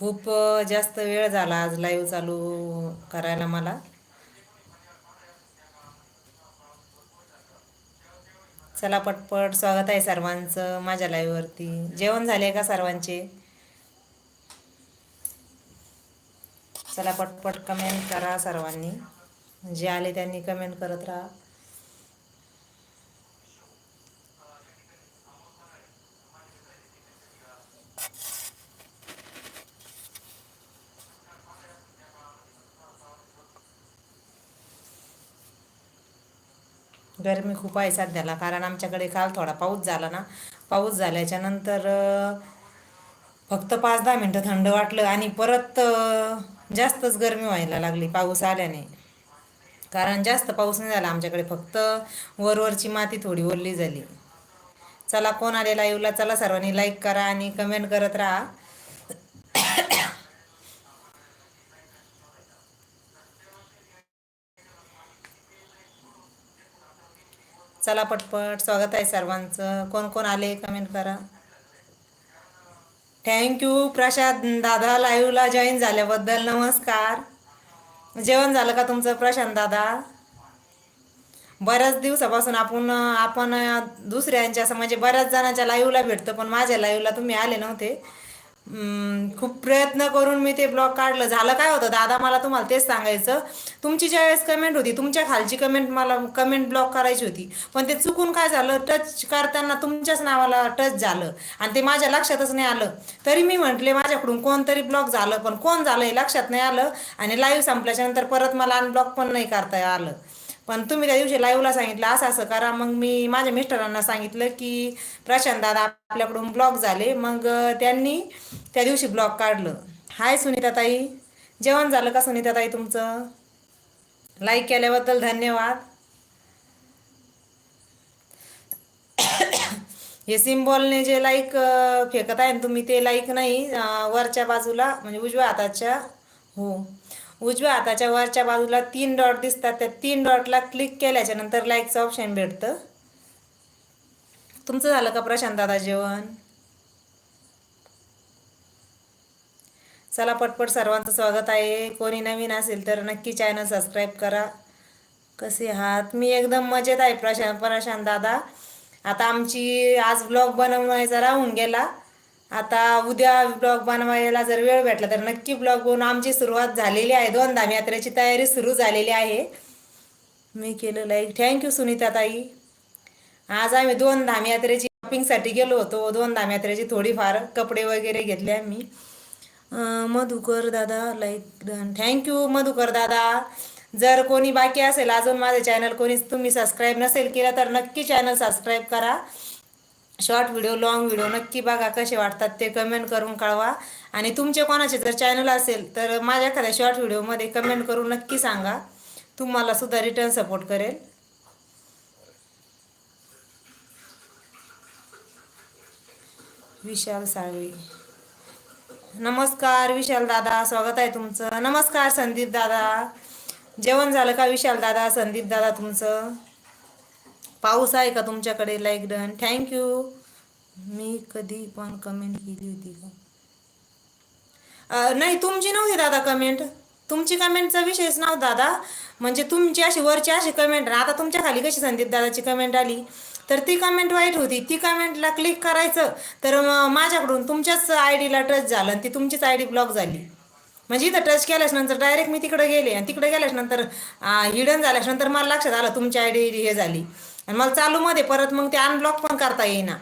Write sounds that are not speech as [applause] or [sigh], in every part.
खूप जास्त वेळ झाला आज लाईव्ह चालू करायला मला. चला पटपट स्वागत आहे सर्वांचं माझ्या लाईव्हवरती जेवण झाले का सर्वांचे? चला पटपट कमेंट करा सर्वांनी. जे आले त्यांनी कमेंट करत राहा. गरमी खूप आहे सध्याला कारण आमच्याकडे काल थोडा पाऊस झाला ना. पाऊस झाल्याच्यानंतर फक्त पाच दहा मिनटं थंड वाटलं आणि परत जास्तच गरमी व्हायला लागली पाऊस आल्याने. कारण जास्त पाऊस नाही झाला आमच्याकडे फक्त वरवरची माती थोडी ओरली झाली. चला कोण आले लाईव्हला चला सर्वांनी लाईक करा आणि कमेंट करत राहा. चला पटपट स्वागत आहे सर्वांचं. कोण कोण आले कमेंट करा. थँक्यू प्रशांत दादा लाईव्हला जॉईन झाल्याबद्दल नमस्कार. जेवण झालं का तुमचं प्रशांत दादा? बऱ्याच दिवसापासून आपण आपण दुसऱ्यांच्या असं म्हणजे बऱ्याच जणांच्या लाईव्हला भेटतो पण माझ्या लाईव्हला तुम्ही आले नव्हते. खूप प्रयत्न करून मी ते ब्लॉग काढलं. झालं काय होतं दादा मला तुम्हाला तेच सांगायचं. तुमची ज्या वेळेस कमेंट होती तुमच्या खालची कमेंट मला कमेंट ब्लॉक करायची होती. पण ते चुकून काय झालं टच करताना तुमच्याच नावाला टच झालं. आणि ते माझ्या लक्षातच नाही आलं. तरी मी म्हटले माझ्याकडून कोणतरी ब्लॉक झालं पण कोण झालं हे लक्षात नाही आलं. आणि लाईव्ह संपल्याच्या नंतर परत मला अनब्लॉक पण नाही करता आलं. पण तुम्ही त्या दिवशी लाईव्हला सांगितलं असं असं करा. मग मी माझ्या मिस्टरांना सांगितलं की प्रशांत दादा आपल्याकडून ब्लॉक झाले. मग त्यांनी त्या दिवशी ब्लॉक काढलं. हाय सुनीताताई. जेवण झालं का सुनीताताई तुमचं? लाईक केल्याबद्दल धन्यवाद. हे सिम्बॉलने जे लाईक फेकत आहे ना तुम्ही ते लाईक नाही वरच्या बाजूला म्हणजे उजव्या हाताच्या. हो. उजव्या हाताच्या वरच्या बाजूला तीन डॉट दिसतात. त्या तीन डॉटला क्लिक केल्याच्यानंतर लाईकचं ऑप्शन भेटतं. तुमचं झालं का प्रशांत दादा जेवण? चला पटपट सर्वांचं स्वागत आहे. कोणी नवीन असेल तर नक्की चॅनल सबस्क्राईब करा. कसे आहात? मी एकदम मजेत आहे प्रशांत प्रशांत दादा. आता आमची आज ब्लॉग बनवण्याचा राहून गेला. आता उद्या ब्लॉग बनवायला जर वेळ भेटला तर नक्की ब्लॉग बनवून आमची सुरुवात झालेली आहे. दोन धाम यात्रेची तयारी सुरू झालेली आहे. मी केलं लाईक थँक्यू सुनीता ताई आज आम्ही दोन धाम यात्रेची शॉपिंगसाठी गेलो होतो. दोन धाम यात्रेची थोडीफार कपडे वगैरे घेतले आम्ही. मधुकर दादा लाईक थँक्यू मधुकर दादा. जर कोणी बाकी असेल अजून माझं चॅनल कोणी तुम्ही सबस्क्राईब नसेल केलं तर नक्की चॅनल सबस्क्राईब करा. शॉर्ट व्हिडिओ लॉंग व्हिडिओ नक्की बघा कसे वाटतात ते कमेंट करून कळवा. आणि तुमचे कोणाचे जर चॅनल असेल तर माझ्या एखाद्या शॉर्ट व्हिडिओमध्ये कमेंट करून नक्की सांगा. तुम्हाला सुद्धा रिटर्न सपोर्ट करेल. विशाल साळवे. नमस्कार विशाल दादा. स्वागत आहे तुमचं. नमस्कार संदीप दादा. जेवण झालं का विशाल दादा? संदीप दादा तुमचं? पाऊस आहे का तुमच्याकडे? लाईक डन थँक्यू मी कधी पण कमेंट केली होती का? नाही तुमची नव्हती दादा कमेंट तुमची कमेंटचा विषयच नाव दादा. म्हणजे तुमची अशी वरची अशी कमेंट आता तुमच्या खाली कशी संदीप दादाची कमेंट आली? तर ती कमेंट वाईट होती. ती कमेंटला क्लिक करायचं. तर माझ्याकडून तुमच्याच आय डीला टच झालं आणि ती तुमचीच आय डी ब्लॉक झाली. म्हणजे इथं टच केल्याच्यानंतर नंतर डायरेक्ट मी तिकडे गेले. आणि तिकडे गेल्याच्यानंतर हिडन झाल्याच्यानंतर मला लक्षात आलं तुमची आय डी हे झाली. आणि मला चालूमध्ये परत मग ते अनब्लॉक पण करता येईना.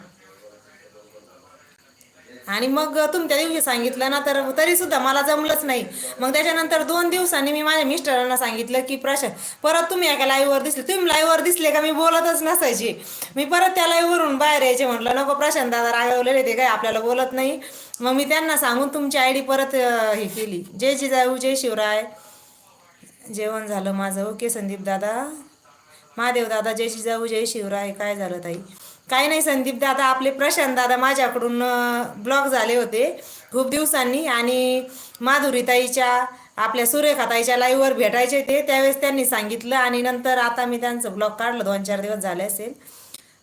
आणि मग तुमच्या दिवशी सांगितलं ना तर तरी सुद्धा मला जमलंच नाही. मग त्याच्यानंतर दोन दिवसांनी मी माझ्या मिस्टरांना सांगितलं की प्रशांत परत तुम्ही एका लाईव्हवर दिसले. तुम्ही लाईव्हवर दिसले का? मी बोलतच नसायचे. मी परत त्या लाईव्हवरून बाहेर यायचे म्हटलं नको प्रशांत दादा रागवलेले ते काय आपल्याला बोलत नाही. मग मी त्यांना सांगून तुमची आय डी परत हे केली. जय जिजाऊ जय शिवराय. जेवण झालं माझं. ओके संदीप दादा. महादेव दादा जय जिजाऊ जय शिवराय काय झालं ताई? काय नाही संदीप दादा आपले प्रशांत दादा माझ्याकडून ब्लॉक झाले होते खूप दिवसांनी आणि माधुरीताईच्या आपल्या सूर्यखाताईच्या लाईव्हवर भेटायचे ते त्यावेळेस त्यांनी सांगितलं आणि नंतर आता मी त्यांचं ब्लॉग काढलं दोन चार दिवस झाले असेल.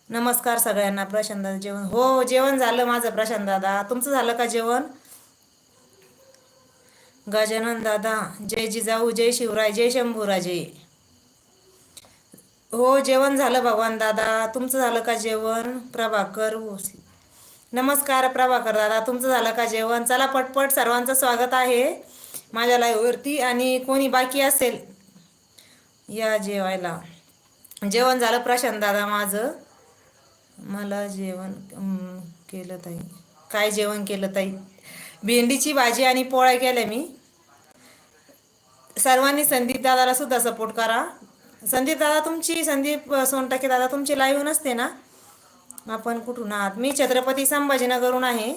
नमस्कार सगळ्यांना प्रशांत दादा जेवण. हो जेवण झालं माझं प्रशांत दादा. तुमचं झालं का जेवण? गजानन दादा जय जिजाऊ जय शिवराय जय शंभूराजे. हो जेवण झालं भगवान दादा. तुमचं झालं का जेवण? प्रभाकर भोसले. नमस्कार प्रभाकर दादा. तुमचं झालं का जेवण? चला पटपट सर्वांचं स्वागत आहे माझ्या लाईव्हवरती आणि कोणी बाकी असेल? या जेवायला. जेवण झालं प्रशांत दादा माझं. मला जेवण केलं ताई. काय जेवण केलं ताई? भेंडीची भाजी आणि पोळ्या केल्या मी. सर्वांनी संदीप दादाला सुद्धा सपोर्ट करा. संदीप दादा तुमची संदीप सोनटाके दादा तुमची लाईव्ह नसते ना? आपण कुठून आहात? मी छत्रपती संभाजीनगरहून आहे.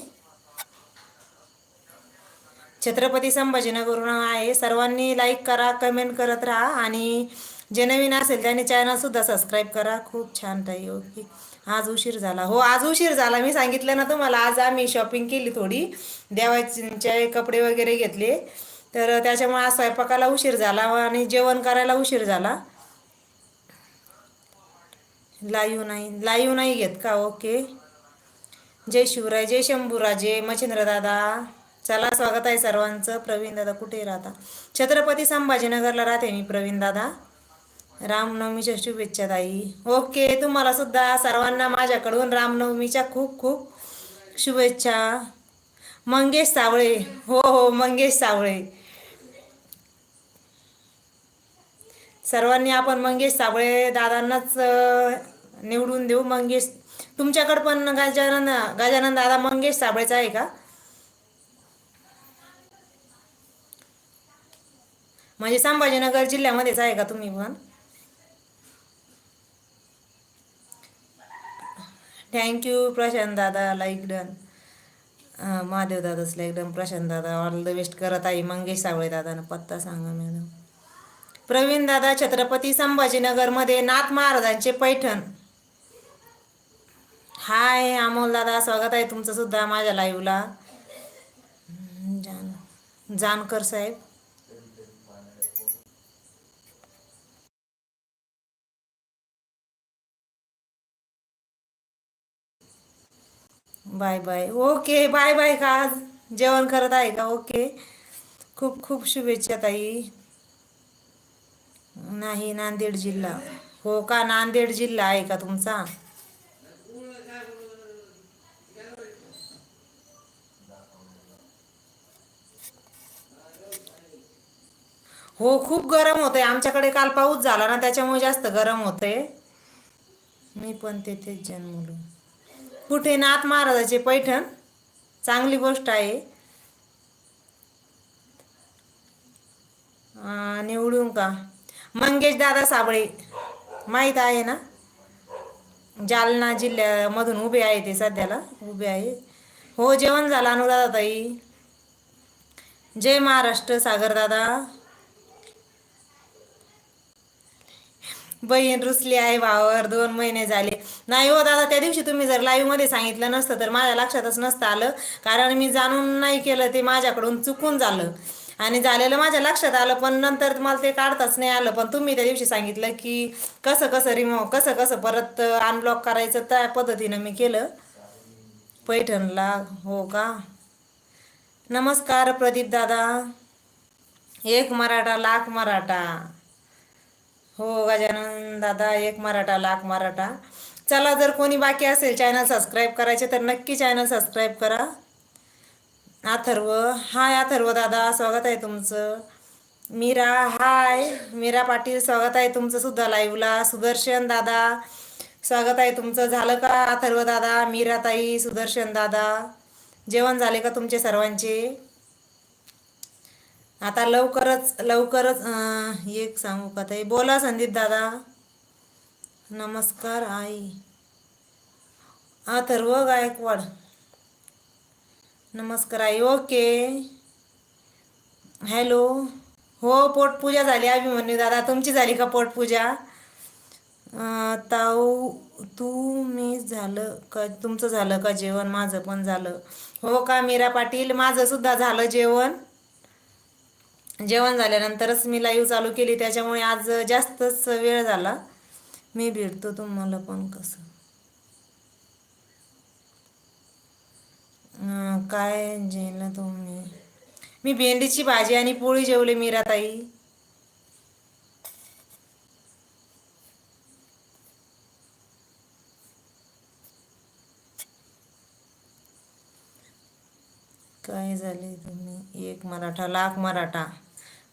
छत्रपती संभाजीनगरहून आहे. सर्वांनी लाईक करा कमेंट करत राहा आणि जे नवीन असेल त्यांनी चॅनलसुद्धा सबस्क्राईब करा. खूप छान ताई ओके. आज उशीर झाला. हो आज उशीर झाला. मी सांगितलं ना तुम्हाला आज आम्ही शॉपिंग केली थोडी. देवाचे कपडे वगैरे घेतले. तर त्याच्यामुळे आज स्वयंपाकाला उशीर झाला आणि जेवण करायला उशीर झाला. लाईव्ह नाही लाईव्ह नाही घेत का? ओके जय शिवराय जय शंभूराजे मच्छिंद्र दादा. चला स्वागत आहे सर्वांचं. प्रवीण दादा कुठे राहता? छत्रपती संभाजीनगरला राहते मी प्रवीण दादा. रामनवमीच्या शुभेच्छा ताई. ओके तुम्हाला सुद्धा सर्वांना माझ्याकडून रामनवमीच्या खूप खूप शुभेच्छा. मंगेश सावळे. हो हो मंगेश सावळे. सर्वांनी आपण मंगेश साबळे दादांनाच निवडून देऊ. मंगेश तुमच्याकडं पण गजानन गजानन दादा मंगेश साबळेचा आहे का? म्हणजे संभाजीनगर जिल्ह्यामध्येच आहे का तुम्ही पण? थँक्यू प्रशांत दादा लाईक डन महादेव दादाच लाईक डन प्रशांत दादा ऑल द बेस्ट करत आहे. मंगेश साबळे दादानं पत्ता सांगा मॅडम प्रवीण दादा छत्रपती संभाजीनगरमध्ये नाथ महाराजांचे पैठण. हाय अमोल दादा स्वागत आहे तुमचं सुद्धा माझ्या लाईव्हला जान जानकर साहेब. Bye bye. Okay bye bye का आज? जेवण करत आहे का? ओके. खूप खूप शुभेच्छा ताई. नाही नांदेड जिल्हा. हो का? नांदेड जिल्हा आहे का तुमचा? हो खूप गरम होतंय. आमच्याकडे काल पाऊस झाला ना त्याच्यामुळे जास्त गरम होतंय. मी पण तेथेच जन्मलो. कुठे नाथ महाराजाचे पैठण? चांगली गोष्ट आहे. निवडून का? मंगेश दादा साबळे. माहीत आहे ना? जालना जिल्ह्यामधून उभे आहे ते सध्याला. उभे आहे. हो जेवण झालं अनुराधा ताई. जय महाराष्ट्र सागर दादा. बहीण रुसली आहे भावावर. दोन महिने झाले. नाही हो दादा त्या दिवशी तुम्ही जर लाईव्हमध्ये सांगितलं नसतं तर माझ्या लक्षातच नसतं आलं. कारण मी जाणून नाही केलं ते माझ्याकडून चुकून झालं. आणि झालेलं माझ्या लक्षात आलं पण नंतर मला ते काढताच नाही आलं. पण तुम्ही त्या दिवशी सांगितलं की कसं कसं रिमो कसं कसं परत अनब्लॉक करायचं त्या पद्धतीनं मी केलं. पैठणला हो का? नमस्कार प्रदीप दादा. एक मराठा लाख मराठा. हो गजानन दादा एक मराठा लाख मराठा. चला जर कोणी बाकी असेल चॅनल सबस्क्राईब करायचे तर नक्की चॅनल सबस्क्राईब करा. अथर्व. हाय अथर्व दादा स्वागत आहे तुमचं. मीरा हाय. मीरा पाटील स्वागत आहे तुमचं सुद्धा लाईव्हला सुदर्शन दादा स्वागत आहे तुमचं. झालं का अथर्व दादा मीरा ताई सुदर्शन दादा? जेवण झाले का तुमचे सर्वांचे? आता लवकरच लवकरच एक सांगू का ताई? बोला संदीप दादा. नमस्कार आई. अथर्व गायकवाड. नमस्कार आई ओके. हॅलो. हो पोटपूजा झाली अभिमन्यू दादा. तुमची झाली का पोटपूजा? ताऊ तू मी झालं का? तुमचं झालं का जेवण? माझं पण झालं. हो का मीरा पाटील? माझं सुद्धा झालं जेवण. जेवण झाल्यानंतरच मी लाईव्ह चालू केली. त्याच्यामुळे आज जास्तच वेळ झाला. मी भेटतो तुम्हाला पण कसं. अं, काय जेलं तुम्ही? मी भेंडीची भाजी आणि पोळी जेवले मीराताई. काय झाले तुम्ही? एक मराठा लाख मराठा.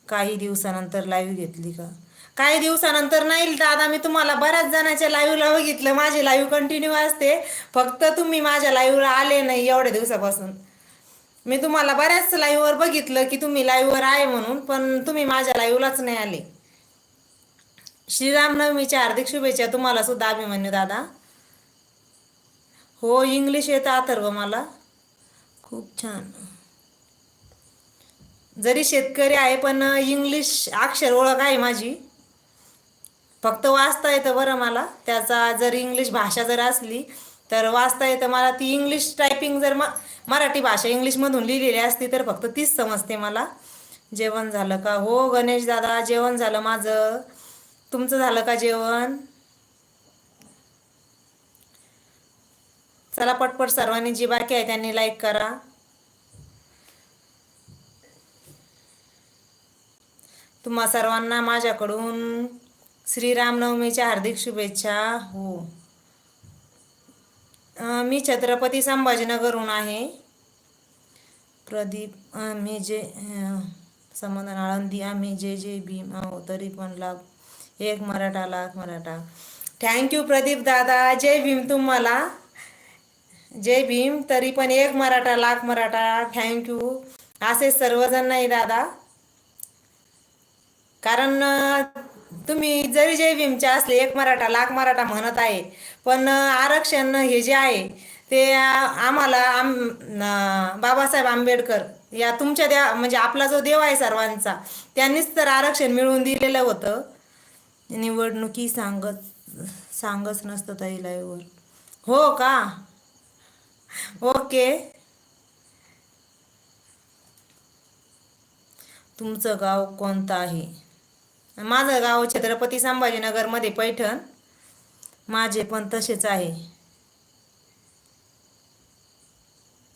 काही दिवसानंतर लाईव्ह घेतली का? काही दिवसानंतर नाही दादा मी तुम्हाला बऱ्याच जणांच्या लाईव्हला बघितलं. माझी लाईव्ह कंटिन्यू असते. फक्त तुम्ही माझ्या लाईव्हला आले नाही एवढ्या दिवसापासून. मी तुम्हाला बऱ्याच लाईव्हवर बघितलं की तुम्ही लाईव्हवर आहे म्हणून पण तुम्ही माझ्या लाईव्हलाच नाही आले. श्रीरामनवमीच्या हार्दिक शुभेच्छा तुम्हाला सुद्धा अभिमन्यू दादा. हो इंग्लिश येतं अथर्व मला. खूप छान. जरी शेतकरी आहे पण इंग्लिश अक्षर ओळख आहे माझी. फक्त वाचता येतं बरं मला. त्याचा जर इंग्लिश भाषा जर असली तर वाचता येतं मला ती इंग्लिश टायपिंग जर म मराठी भाषा इंग्लिशमधून लिहिलेली असती तर फक्त तीच समजते मला. जेवण झालं का? हो गणेश दादा जेवण झालं माझं. तुमचं झालं का जेवण? चला पटपट सर्वांनी जी बाकी आहे त्यांनी लाईक करा. तुम्हा सर्वांना माझ्याकडून श्रीरामनवमीच्या हार्दिक शुभेच्छा. हो. मी छत्रपती संभाजीनगरहून आहे. प्रदीप आम्ही जे समाधान आळंदी आम्ही जे जे भीम आहो तरी पण लाभ एक मराठा लाख मराठा. थँक्यू प्रदीप दादा. जय भीम तुम्हाला. जय भीम तरी पण एक मराठा लाख मराठा. थँक्यू असे सर्वजण नाही दादा. कारण तुम्ही जरी जय भीमचे असले एक मराठा लाख मराठा म्हणत आहे. पण आरक्षण हे जे आहे ते आम्हाला आम बाबासाहेब आंबेडकर या तुमच्या देवा म्हणजे आपला जो देव आहे सर्वांचा त्यांनीच तर आरक्षण मिळवून दिलेलं होतं. निवडणुकी सांगत सांगच नसतं ताई लाईव्हवर हो का? ओके. तुमचं गाव कोणतं आहे? माझं गाव छत्रपती संभाजीनगरमध्ये पैठण. माझे पण तसेच आहे.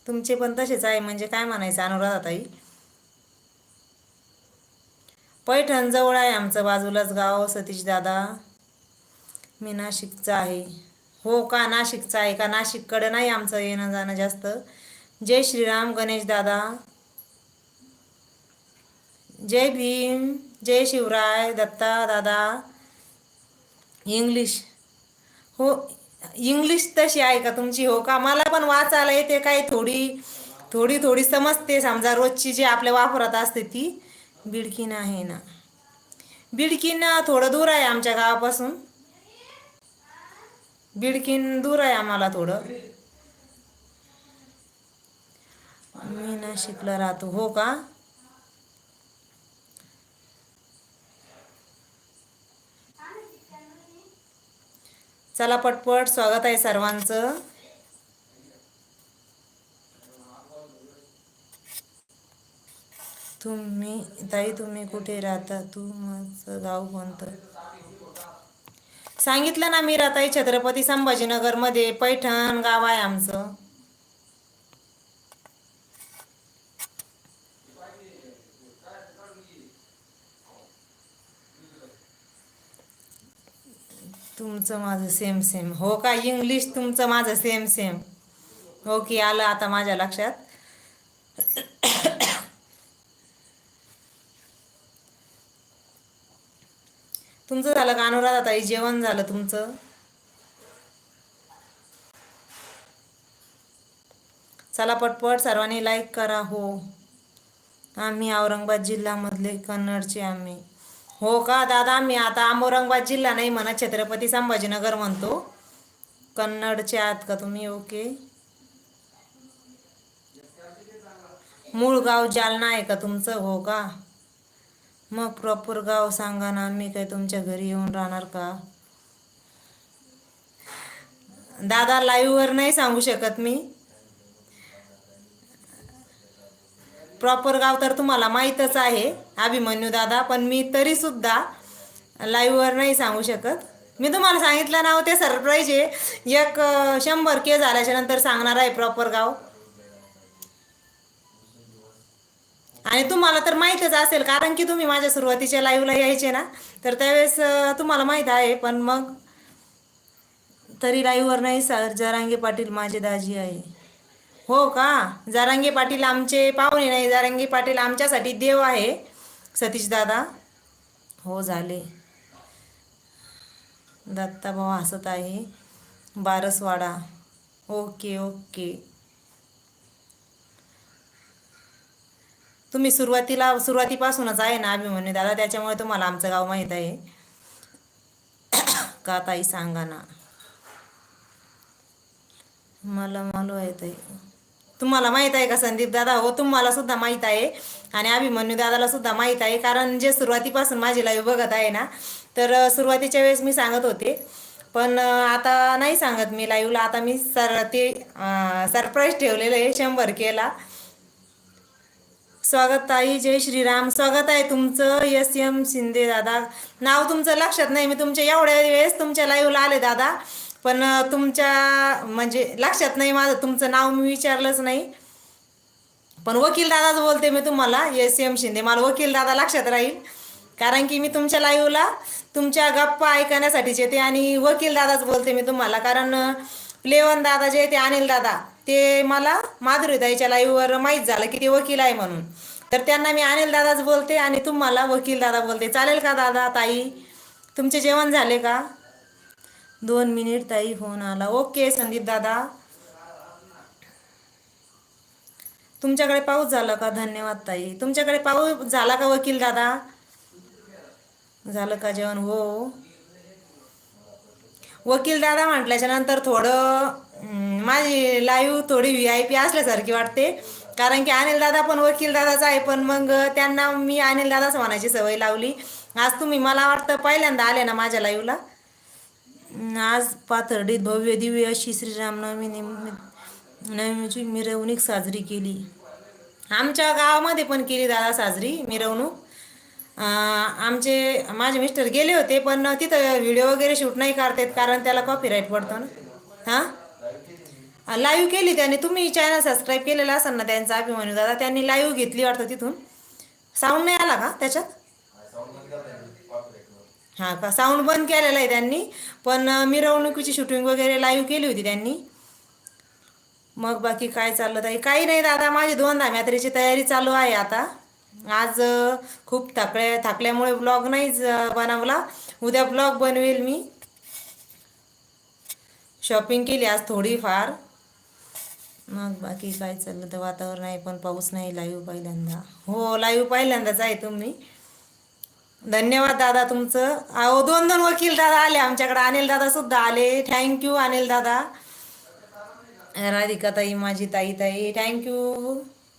तुमचे पण तसेच आहे म्हणजे काय म्हणायचं अनुराधाताई? पैठण जवळ आहे आमचं बाजूलाच गाव सतीश दादा. मी नाशिकचा आहे. हो का नाशिकचा आहे? का नाशिककडं नाही आमचं येणं जाणं जास्त? जय श्रीराम गणेश दादा. जय भीम. जय शिवराय दत्ता दादा इंग्लिश. हो इंग्लिश तशी आहे का तुमची? हो का? मला पण वाचायला येते काही थोडी थोडी थोडी समजते समजा रोजची जी आपल्या वापरात असते ती. बिडकीन आहे ना. बिडकीन थोडं दूर आहे आमच्या गावापासून. बिडकीन दूर आहे आम्हाला थोडं. मी ना शिकलं राहतो. हो का? चला पटपट स्वागत आहे सर्वांचं. तुम्ही ताई तुम्ही कुठे राहता? तू माझं गाव कोणतं? सांगितलं ना मी राहताई छत्रपती संभाजीनगरमध्ये पैठण गाव आहे आमचं. तुमचं माझं सेम सेम हो का? इंग्लिश तुमचं माझं सेम सेम ओके आलं आता माझ्या लक्षात. तुमचं झालं का अनुराधा ताई? जेवण झालं तुमचं? चला पटपट सर्वांनी लाईक करा हो. आम्ही औरंगाबाद जिल्ह्यामधले कन्नडचे आम्ही. हो का? दादा आम्ही आता औरंगाबाद जिल्हा नाही म्हणत छत्रपती संभाजीनगर म्हणतो. कन्नडचे आहात का तुम्ही? ओके. मूळ गाव जालना आहे का तुमचं? हो का? मग प्रॉपर गाव सांगा ना आम्ही काय तुमच्या घरी येऊन राहणार का? दादा लाईव्हवर नाही सांगू शकत मी. प्रॉपर गाव तर तुम्हाला माहीतच आहे. अभिमन्यू दादा पण मी तरी सुद्धा लाईव्हवर नाही सांगू शकत. मी तुम्हाला सांगितलं नाव ते सरप्राईज आहे. एक शंभर के झाल्याच्यानंतर सांगणार आहे प्रॉपर गाव. आणि तुम्हाला तर माहीतच असेल कारण की तुम्ही माझ्या सुरुवातीच्या लाईव्हला यायचे ना तर त्यावेळेस तुम्हाला माहीत आहे पण मग तरी लाईव्हवर नाही सर. जरांगे पाटील माझे दाजी आहे. हो का? जारांगे पाटील आमचे पाहुणे नाही जारांगे पाटील आमच्यासाठी देव आहे. सतीश दादा. हो झाले. दत्ताभाऊ हसत आहे. बारसवाडा. Okay okay. तुम्ही सुरुवातीला सुरुवातीपासूनच आहे ना अभिमन्यू दादा? त्याच्यामुळे तुम्हाला आमचं गाव माहीत आहे. [coughs] का ताई सांगा ना. मला मालू आहे ताई. तुम्हाला माहीत आहे का संदीप दादा? हो तुम्हाला सुद्धा माहीत आहे. आणि अभिमन्यू दादाला सुद्धा माहीत आहे. कारण जे सुरुवातीपासून माझी लाईव्ह बघत आहे ना तर सुरुवातीच्या वेळेस मी सांगत होते. पण आता नाही सांगत मी लाईव्हला आता मी सर ते सरप्राईज ठेवलेलं आहे शंभर केला स्वागत ताई जय श्रीराम. स्वागत आहे तुमचं एस एम शिंदे दादा. नाव तुमचं लक्षात नाही. मी तुमच्या एवढ्या वेळेस तुमच्या लाईव्हला आले दादा. पण तुमच्या म्हणजे लक्षात नाही माझं तुमचं नाव मी विचारलंच नाही. पण वकील दादाच बोलते मी तुम्हाला एस एम शिंदे. मला वकील दादा लक्षात राहील. कारण की मी तुमच्या लाईव्हला तुमच्या गप्पा ऐकण्यासाठीचे येते आणि वकील दादाच बोलते मी तुम्हाला. कारण प्लेवन दादा जे ते अनिल दादा ते मला माधुरीताईच्या लाईव्हवर माहीत झालं की ते वकील आहे म्हणून. तर त्यांना मी अनिल दादाच बोलते आणि तुम्हाला वकील दादा बोलते. चालेल का दादा ताई? तुमचे जेवण झाले का? दोन मिनिट ताई फोन आला. ओके संदीप दादा. तुमच्याकडे पाऊस झाला का? धन्यवाद ताई. तुमच्याकडे पाऊस झाला का वकील दादा? झालं का जेवण? हो. वकील दादा म्हटल्याच्या नंतर थोडं माझी लाईव्ह थोडी व्ही आय पी असल्यासारखी वाटते. कारण की अनिल दादा पण वकील दादाच आहे पण मग त्यांना मी अनिल दादाच म्हणायची सवय लावली. आज तुम्ही मला वाटतं पहिल्यांदा आले ना माझ्या लाईव्हला आज पाथर्डीत भव्य दिव्य अशी श्रीरामनवमी निमित्त नवमीची मिरवणूक साजरी केली. आमच्या गावामध्ये पण केली दादा साजरी मिरवणूक. आमचे माझे मिस्टर गेले होते पण तिथं व्हिडिओ वगैरे शूट नाही करतात कारण त्याला कॉपीराईट पडतो ना. हां? लाईव्ह केली त्याने. तुम्ही चॅनल सबस्क्राईब केलेला असाल ना त्यांचा अभिमानू दादा त्यांनी लाईव्ह घेतली वाटतं तिथून. साऊंड नाही आला का त्याच्यात? हां का? साऊंड बंद केलेला आहे त्यांनी. पण मिरवणुकीची शूटिंग वगैरे लाईव्ह केली होती त्यांनी. मग बाकी काय चाललं ताई? काही नाही दादा माझी दोन धाम्यात्रीची तयारी चालू आहे आता. आज खूप थकल्या थकल्यामुळे ब्लॉग नाही बनवला. उद्या ब्लॉग बनवेल मी. शॉपिंग केली आज थोडीफार. मग बाकी काय चाललं? तर वातावरण आहे पण पाऊस नाही लाईव्ह पहिल्यांदा. हो लाईव्ह पहिल्यांदाच आहे तुम्ही. धन्यवाद दादा तुमचं. अहो दोन दोन वकील दादा आले आमच्याकडे. अनिल दादा सुद्धा आले. थँक्यू अनिल दादा. राधिका ताई माझी ताई ताई. थँक्यू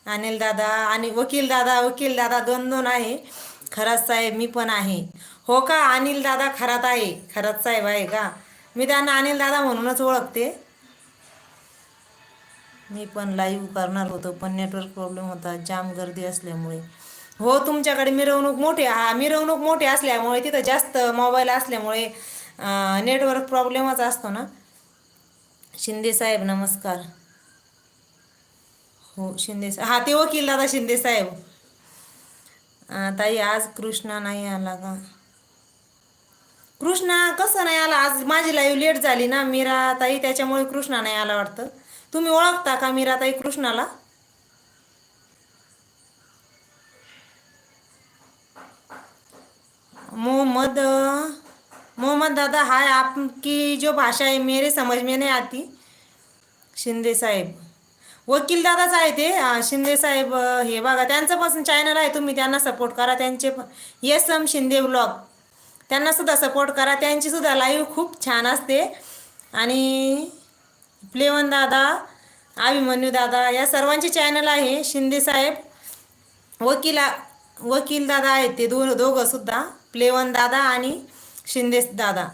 अनिल दादा. आणि वकील दादा वकील दादा दोन दोन आहे. खरात साहेब मी पण आहे. हो का? अनिल दादा खरात आहे. खरात साहेब आहे का? मी त्यांना अनिल दादा म्हणूनच ओळखते. मी पण लाईव्ह करणार होतो पण नेटवर्क प्रॉब्लेम होता. जाम गर्दी असल्यामुळे. हो तुमच्याकडे मिरवणूक मोठी हा मिरवणूक मोठी असल्यामुळे तिथं जास्त मोबाईल असल्यामुळे नेटवर्क प्रॉब्लेमच असतो ना? शिंदे साहेब नमस्कार. हो शिंदे हा ते वकील दादा शिंदे साहेब. ताई आज कृष्णा नाही आला का? कृष्णा कसं नाही आला? आज माझी लाईव्ह लेट झाली ना मीरा ताई त्याच्यामुळे कृष्णा नाही आला वाटतं. तुम्ही ओळखता का मीरा ताई कृष्णाला? मोहम्मद मोहम्मद दादा हाय आपकी जो भाषा है मेरे समझ में नहीं आती. शिंदे साहेब. वकील दादाच आहे ते शिंदे साहेब हे बघा त्यांचं पण चॅनल आहे तुम्ही त्यांना सपोर्ट करा. त्यांचे पण येस एम शिंदे ब्लॉग त्यांना सुद्धा सपोर्ट करा. त्यांची सुद्धा लाईव्ह खूप छान असते. आणि प्लेवन दादा अभिमन्यू दादा या सर्वांचे चॅनल आहे शिंदे साहेब. वकिला वकील दादा आहेत ते दोन दोघंसुद्धा प्लेवन दादा आणि शिंदे दादा.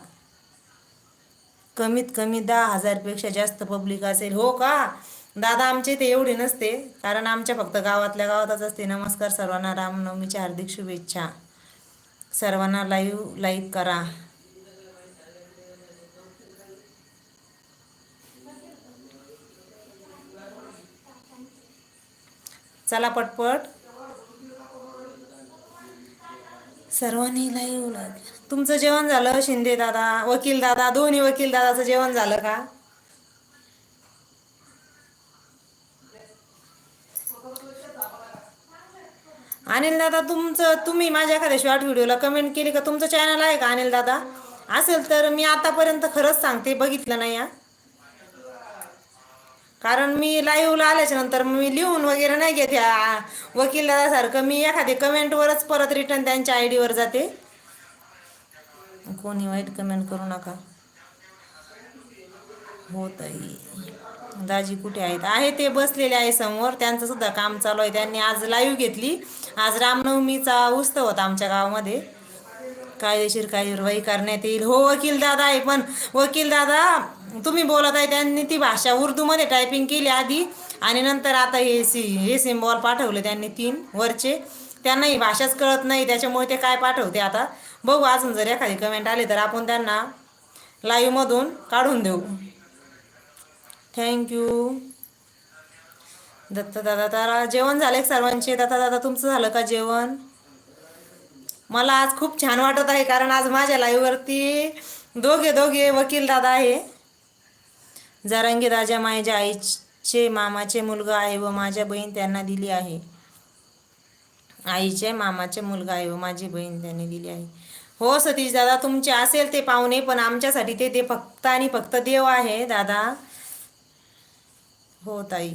कमीत कमी दहा हजारपेक्षा जास्त पब्लिक असेल. हो का? दादा आमचे ते एवढे नसते. कारण आमच्या फक्त गावातल्या गावातच असते. नमस्कार सर्वांना. रामनवमीच्या हार्दिक शुभेच्छा. सर्वांना लाईव्ह लाईक करा. चला पटपट. सर्वांनी लाईव्ह तुमचं जेवण झालं शिंदे दादा वकील दादा दोन्ही वकील दादाचं जेवण झालं का? अनिल दादा तुमचं तुम्ही माझ्या एखाद्या शॉर्ट व्हिडिओला कमेंट केली का? तुमचं चॅनल आहे का अनिल दादा? असेल तर मी आतापर्यंत खरंच सांगते बघितलं नाही या कारण मी लाईव्हला आल्याच्यानंतर मी लिहून वगैरे नाही घेते वकिलासारखं. मी एखादी कमेंटवरच परत रिटर्न त्यांच्या आय डीवर जाते. कोणी वाईट कमेंट करू नका. होत दाजी कुठे आहेत? आहे ते बसलेले आहे समोर. त्यांचं सुद्धा काम चालू आहे. त्यांनी आज लाईव्ह घेतली. आज रामनवमीचा उत्सव होता आमच्या गावामध्ये. कायदेशीर कार्यवाही करण्यात येईल. हो वकील दादा आहे पण वकील दादा तुम्ही बोलत आहे त्यांनी ती भाषा उर्दूमध्ये टायपिंग केली आधी आणि नंतर आता हे सी हे सिम्बॉल पाठवले त्यांनी तीन वरचे. त्यांना ही भाषाच कळत नाही त्याच्यामुळे ते काय पाठवते आता? बघू अजून जर एखादी कमेंट आली तर आपण त्यांना लाईव्हमधून काढून देऊ. थँक्यू दत्ता दादा तर जेवण झालं सर्वांचे? दत्ता दादा तुमचं झालं का जेवण? मला आज खूप छान वाटत आहे कारण आज माझ्या लाईव्हवरती दोघे दोघे वकील दादा आहे. जारंगी राजा माझ्या आईचे मामाचे मुलगा आहे व माझ्या बहीण त्यांना दिली आहे. आईचे मामाचे मुलगा आहे व माझी बहीण त्यांनी दिली आहे. हो सतीश दादा तुमचे असेल ते पाहुणे पण आमच्यासाठी ते ते फक्त आणि फक्त देव आहे दादा. हो ताई.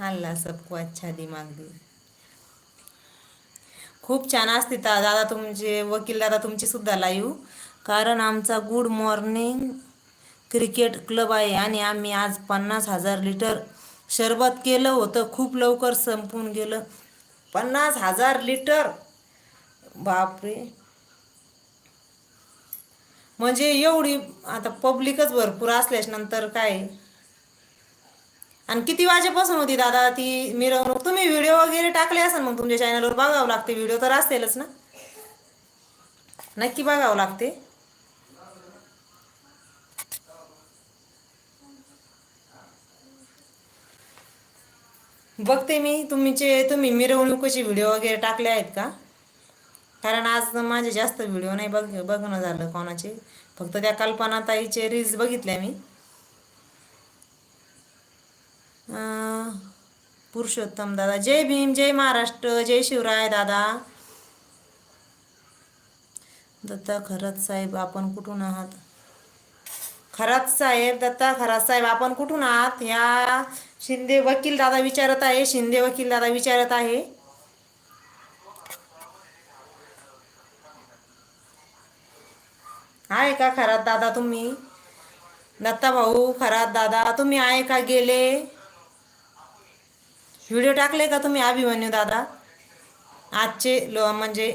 अल्ला सबको अच्छा दिमाग दे. खूप छान असते दादा तुमचे वकील दादा तुमची सुद्धा लाईव्ह कारण आमचा गुड मॉर्निंग क्रिकेट क्लब आहे आणि आम्ही आज पन्नास हजार लिटर शरबत केलं होतं. खूप लवकर संपून गेलं. पन्नास हजार लिटर बापरे. म्हणजे एवढी आता पब्लिकच भरपूर असल्याच्या नंतर काय? आणि किती वाजेपासून होती दादा? ती मिरवणूक. तुम्ही व्हिडिओ वगैरे टाकले असेल मग तुमच्या चॅनलवर बघावं लागते. व्हिडिओ तर असतीलच ना? नक्की बघावं लागते. बघते मी. तुमचे तुम्ही मिरवणुकीचे व्हिडिओ वगैरे टाकले आहेत का? कारण आज माझे जास्त व्हिडिओ नाही बघ बघणं झालं कोणाचे. फक्त त्या कल्पनाताईचे रील्स बघितल्या मी अं, पुरुषोत्तम दादा जय भीम जय महाराष्ट्र जय शिवराय दादा दत्ता खरत साहेब आपण कुठून आहात खरात साहेब दत्ता खरात साहेब आपण कुठून आहात ह्या शिंदे वकील दादा विचारत आहे शिंदे वकील दादा विचारत आहे आहे का खरात दादा तुम्ही दत्ता भाऊ खरात दादा तुम्ही आहे का गेले व्हिडिओ टाकले का तुम्ही अभिमन्यू दादा? आजचे लो म्हणजे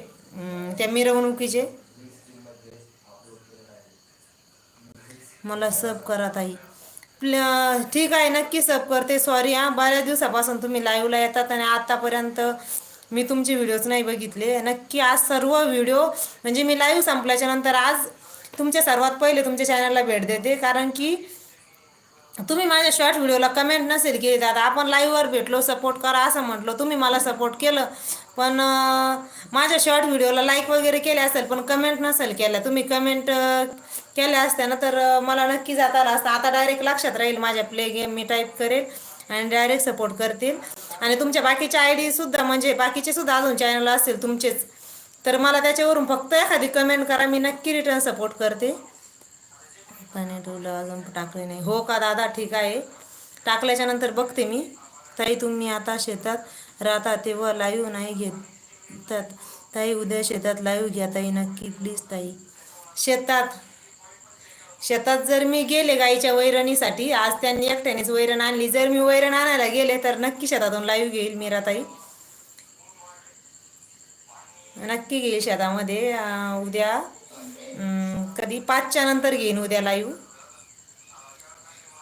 त्या मिरवणुकीचे? मला सब करा ताई. प्ल- ठीक आहे नक्की सब करते. सॉरी हां बऱ्याच दिवसापासून तुम्ही लाईव्हला येतात आणि आत्तापर्यंत मी तुमचे व्हिडिओज नाही बघितले. नक्की आज सर्व व्हिडिओ म्हणजे मी लाईव्ह संपल्याच्या नंतर आज तुमच्या सर्वात पहिले तुमच्या चॅनलला भेट देते. कारण की तुम्ही माझ्या शॉर्ट व्हिडिओला कमेंट नसेल केली दादा. आपण लाईव्हवर भेटलो सपोर्ट करा असं म्हटलं. तुम्ही मला सपोर्ट केलं. पण माझ्या शॉर्ट व्हिडिओला लाईक वगैरे केले असेल पण कमेंट नसेल केल्या. तुम्ही कमेंट केल्या असत्या ना तर मला नक्की जाता आलं असतं. आता डायरेक्ट लक्षात राहील माझ्या प्ले गेम मी टाईप करेल आणि डायरेक्ट सपोर्ट करतील. आणि तुमच्या बाकीच्या आय डीसुद्धा म्हणजे बाकीचे सुद्धा अजून चॅनल असतील तुमचेच. तर मला त्याच्यावरून फक्त एखादी कमेंट करा मी नक्की रिटर्न सपोर्ट करते. पाणी ठेवलं अजून टाकले नाही. हो का दादा? ठीक आहे. टाकल्याच्या नंतर बघते मी. ताई तुम्ही आता शेतात राहता तेव्हा लाईव्ह नाही घेतात ताई उद्या शेतात लाईव्ह घ्या ताई नक्की प्लीज ताई. शेतात शेतात जर मी गेले गाईच्या वैरणीसाठी आज त्यांनी एकट्यानेच वैरण आणली. जर मी वैरण आणायला गेले तर नक्की शेतातून लाईव्ह घेईल मीराताई नक्की घेईल शेतामध्ये. उद्या कधी पाचच्या नंतर घेईन उद्या लाईव्ह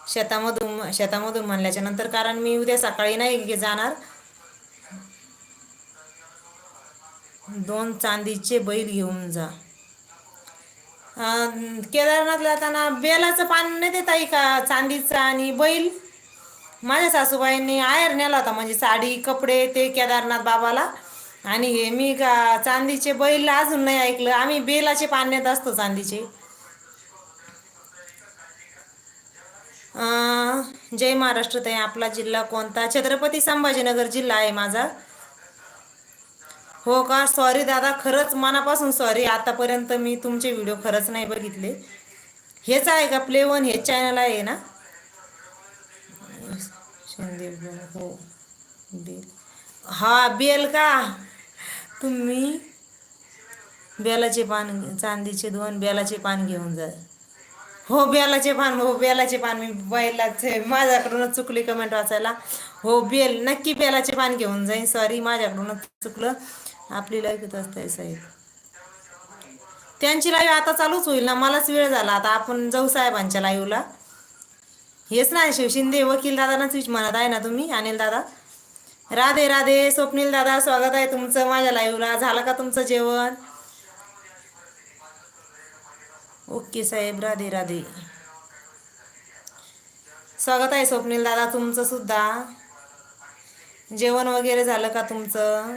शेतामधून शेतामधून म्हणल्याच्या नंतर कारण मी उद्या सकाळी नाही जाणार. दोन चांदीचे बैल घेऊन जा. केदारनाथला जाताना बेलाचं पान नाही देता का? चांदीचं आणि बैल. माझ्या सासूबाईंनी आयर नेला होता म्हणजे साडी कपडे ते केदारनाथ बाबाला. आणि हे मी का चांदीचे बैल अजून नाही ऐकलं. आम्ही बेलाचे पाण्यात असतो चांदीचे. जय महाराष्ट्र ताई आपला जिल्हा कोणता? छत्रपती संभाजीनगर जिल्हा आहे माझा. हो का? सॉरी दादा खरंच मनापासून सॉरी आतापर्यंत मी तुमचे व्हिडिओ खरंच नाही बघितले. हेच आहे का प्ले वन हेच चॅनल आहे ना? हो. बेल हा बेल का? तुम्ही बेलाचे पान चांदीचे दोन बेलाचे पान घेऊन जा. हो बेलाचे पान हो बेलाचे पान मी बैलाचे माझ्याकडूनच चुकली कमेंट वाचायला. हो बेल नक्की बेलाचे पान घेऊन जाईन. सॉरी माझ्याकडूनच चुकलं. आपली लाईफ असते साहेब. त्यांची लाईव्ह आता चालूच होईल ना. मलाच वेळ झाला. आता आपण जाऊ साहेबांच्या लाईव्हला हेच ना शिवशिंदे वकील दादानाच विच म्हणत आहे ना तुम्ही अनिल दादा? राधे राधे. स्वप्नील दादा स्वागत आहे तुमचं माझ्या लाईव्हला झालं का तुमचं जेवण? ओके साहेब राधे राधे. स्वागत आहे स्वप्नील दादा तुमचं सुद्धा. जेवण वगैरे झालं का तुमचं?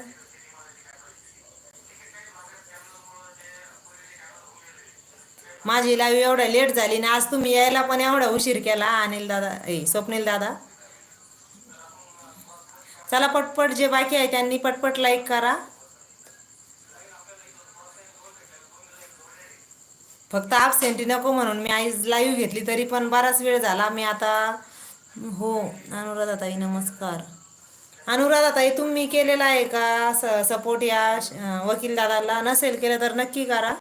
माझी लाईव्ह एवढ्या लेट झाली ना आज तुम्ही यायला पण एवढा उशीर केला अनिल दादा ए स्वप्नील दादा. चला पटपट जे बाकी आहे त्यांनी पटपट लाईक करा. फक्त absentee नको म्हणून मी आई लाईव्ह घेतली तरी पण बराच वेळ झाला. मी आता हो अनुराधाताई नमस्कार. अनुराधाताई तुम्ही केलेला आहे का? स सपोर्ट या वकीलदादाला वकील दादाला नसेल केलं तर नक्की करा.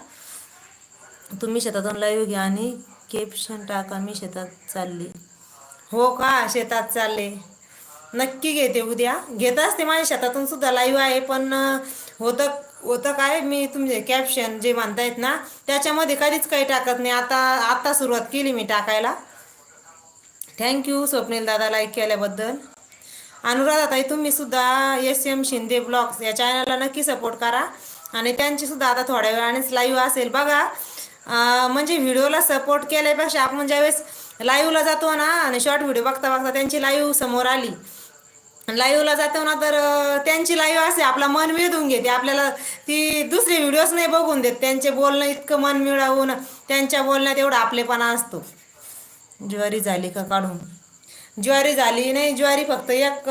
तुम्ही शेतातून लाईव्ह घ्या आणि केप्शन टाका. मी शेतात चालली. हो का? शेतात चालले. नक्की घेते उद्या. घेत असते माझ्या शेतातून सुद्धा. लाईव्ह आहे पण होतं होतं काय मी तुमचे कॅप्शन जे म्हणतायत ना त्याच्यामध्ये कधीच काही टाकत नाही. आता आता सुरुवात केली मी टाकायला. थँक्यू स्वप्नील दादा लाईक केल्याबद्दल. अनुराधाताई तुम्ही सुद्धा एस एम शिंदे ब्लॉग्स या चॅनलला नक्की सपोर्ट करा. आणि त्यांची सुद्धा आता थोड्या वेळानेच लाईव्ह असेल. बघा म्हणजे व्हिडिओला सपोर्ट केल्यापेक्षा आपण ज्यावेळेस लाईव्हला जातो ना आणि शॉर्ट व्हिडिओ बघता बघता त्यांची लाईव्ह समोर आली. लाईव्हला जातो ना तर त्यांची लाईव्ह असते आपला मन वेधून घेते. आपल्याला ती दुसरे व्हिडिओज नाही बघून देत. त्यांचे बोलणं इतकं मन मिळवून त्यांच्या बोलण्यात एवढा आपलेपणा असतो. ज्वारी झाली का काढून? ज्वारी झाली नाही ज्वारी फक्त एक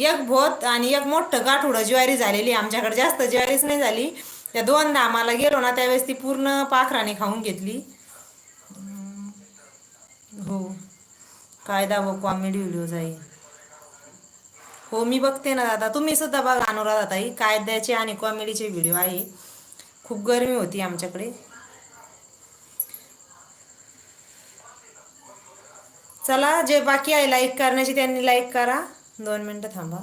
एक भोत आणि एक मोठं गाठुडं ज्वारी झालेली. आमच्याकडे जास्त ज्वारीच नाही झाली. त्या दोन धामाला गेलो ना त्यावेळेस ती पूर्ण पाखराने खाऊन घेतली. हो. कायदा व कॉमेडी व्हिडिओज आहे हो मी बघते ना दादा. तुम्ही सुद्धा बघा अनुराधा ताई. कायद्याचे आणि कॉमेडीचे व्हिडिओ आहे. खूप गरमी होती आमच्याकडे. चला जे बाकी आहे लाईक करण्याची त्यांनी लाईक करा. दोन मिनटं थांबा.